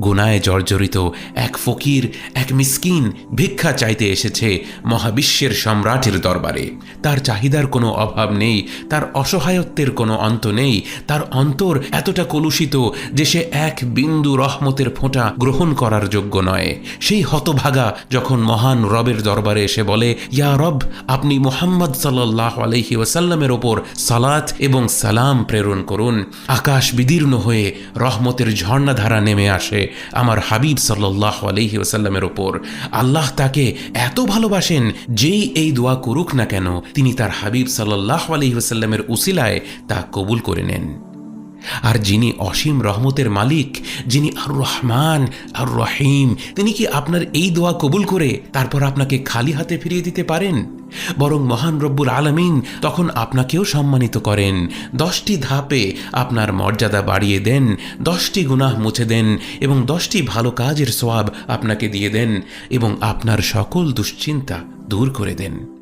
গুনায় জর্জরিত এক ফকির, এক মিসকিন ভিক্ষা চাইতে এসেছে মহাবিশ্বের সম্রাটের দরবারে। তার চাহিদার কোনো অভাব নেই, তার অসহায়ত্বের কোনো অন্ত নেই, তার অন্তর এতটা কলুষিত যে সে এক বিন্দু রহমতের ফোঁটা গ্রহণ করার যোগ্য নয়। সেই হতভাগা যখন মহান রবের দরবারে এসে বলে, ইয়া রব, আপনি মোহাম্মদ সাল্লাহ আলহি ওয়াসাল্লামের ওপর সালাত এবং সালাম প্রেরণ করুন। আকাশ বিদীর্ণ হয়ে রহমতের ঝর্ণাধারা নেমে আসে। আমার হাবিব সাল্লাহ আলহি ওসাল্লামের ওপর। আল্লাহ তাকে এত ভালোবাসেন যেই এই দোয়া করুক না কেন, তিনি তার হাবিব সাল্লাহ আলহি ওসাল্লামের উসিলায় তা কবুল করে নেন। আর যিনি অসীম রহমতের মালিক, যিনি আর রহমান আর রহিম তিনি কি আপনার এই দোয়া কবুল করে তারপর আপনাকে খালি হাতে ফিরিয়ে দিতে পারেন? বরং মহান রব্বুল আলমিন তখন আপনাকেও সম্মানিত করেন। দশটি ধাপে আপনার মর্যাদা বাড়িয়ে দেন, দশটি গুনাহ মুছে দেন এবং দশটি ভালো কাজের সোয়াব আপনাকে দিয়ে দেন এবং আপনার সকল দুশ্চিন্তা দূর করে দেন।